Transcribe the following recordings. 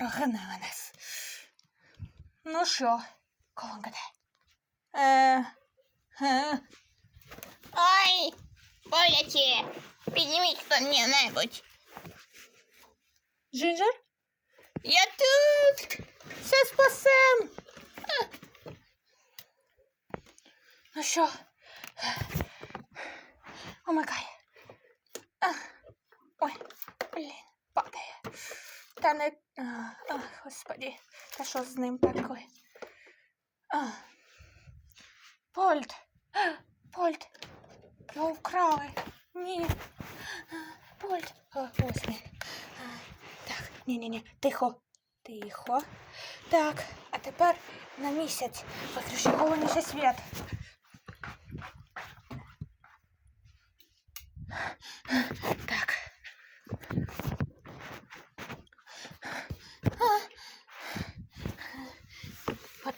прогналась. Ну що, колонка де? Е, е, Ой, боляче. Підніміть хто-небудь. Джинджер? Я тут. Все спасем. Ну що? Омикай. А, Ой, блін, падає. Та не. А, господі, та що з ним таке? Польт. Польт. Його вкрали. Ні. Польт. О, ось він. Так, ні-ні-ні, тихо. Тихо. Так, а тепер на місяць. Виключи головніше світ.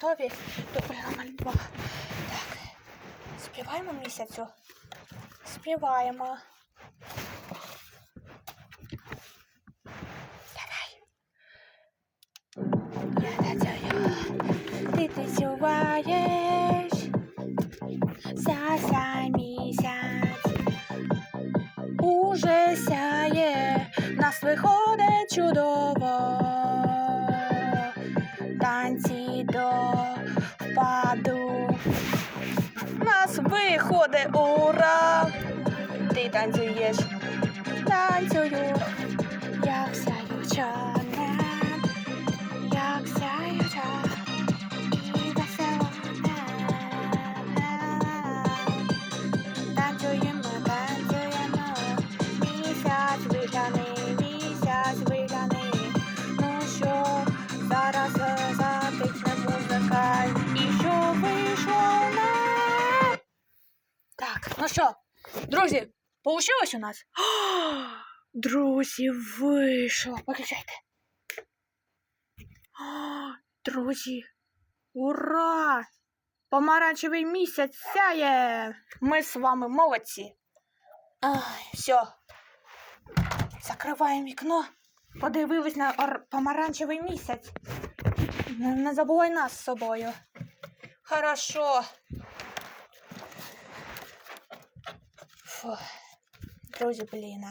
Готові до два. Так. Співаємо місяцю. Співаємо. Давай. Ти танцюєш. Сяся місяць уже сяє, нас виходить чудово. ಅದು ну що, друзі, получилось у нас? Друзі, вийшло. Виключайте. Друзі, ура! Помаранчевий місяць сяє. Ми з вами молодці. Ай, все. Закриваємо вікно. Подивились на ор- помаранчевий місяць. Не забувай нас з собою. Хорошо. Фу. Друзі, блін.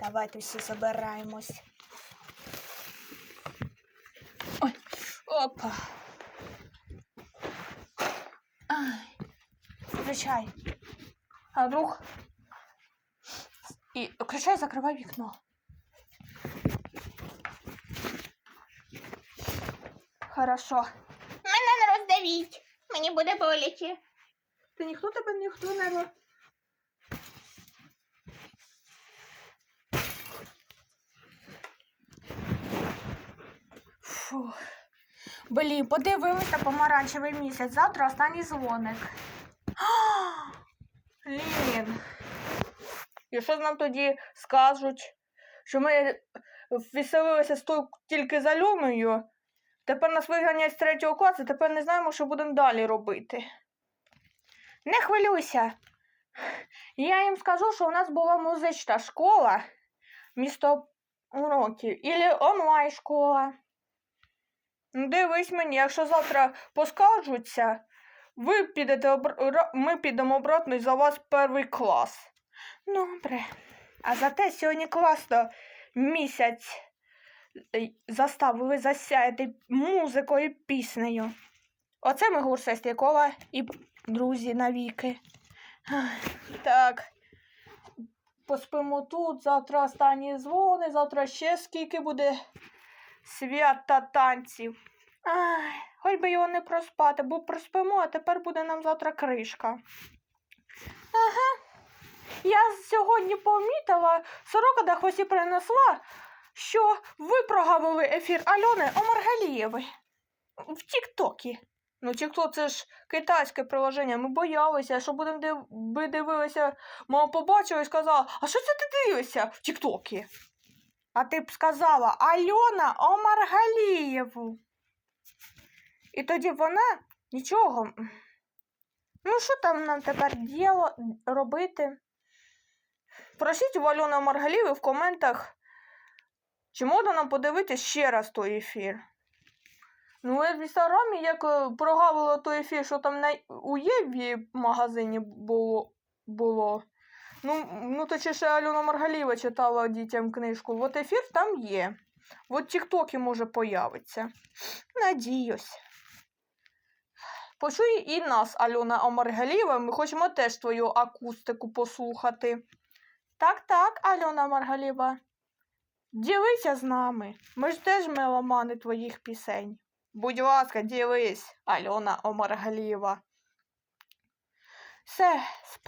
Давайте всі забираємось. Ой, опа. Ай. Включай. А вдруг. І включай, закривай вікно. Хорошо. Мене не роздавіть. Мені буде боляче. Та ніхто тебе ніхто не ро- Фу. Блін, подивилися помаранчевий місяць. Завтра останній дзвоник. Блін. І що нам тоді скажуть? Що ми веселилися з тільки за Льомою? Тепер нас виганять з третього класу, тепер не знаємо, що будемо далі робити. Не хвилюйся. Я їм скажу, що у нас була музична школа місто уроків і онлайн школа. Ну, Дивись мені, якщо завтра поскаржуться, ви підете обр... ми підемо обратно і за вас перший клас. Добре. А зате сьогодні класно місяць заставили засяяти музикою піснею. Оце ми гурт Сестрякова і друзі навіки. Так. Поспимо тут, завтра останні дзвони, завтра ще скільки буде свят та танців. Ай, хоч би його не проспати, бо проспимо, а тепер буде нам завтра кришка. Ага. Я сьогодні помітила, сорока до хвості принесла, що ви прогавили ефір Альони Омаргалієвої в Тіктокі. Ну, TikTok це ж китайське приложення. Ми боялися, що будемо див... дивилися. Мама побачила і сказала, а що це ти дивишся в Тіктокі? А ти б сказала Альона Омаргалієву. І тоді вона нічого. Ну, що там нам тепер діло робити? Просіть у Альони Омаргалієвої в коментах, Чи можна нам подивитися ще раз той ефір? Ну, я в інстаграмі, як е, прогавила той ефір, що там на, у Єві магазині було. було. Ну, ну точніше, Альона Маргаліва читала дітям книжку. От ефір там є. От Тіктокі може появиться. Надіюсь. Почуй і нас, Альона Омаргаліва, ми хочемо теж твою акустику послухати. Так, так, Альона Маргаліва. Ділися з нами. Ми ж теж меломани твоїх пісень. Будь ласка, ділись, Альона Омаргаліва. Все,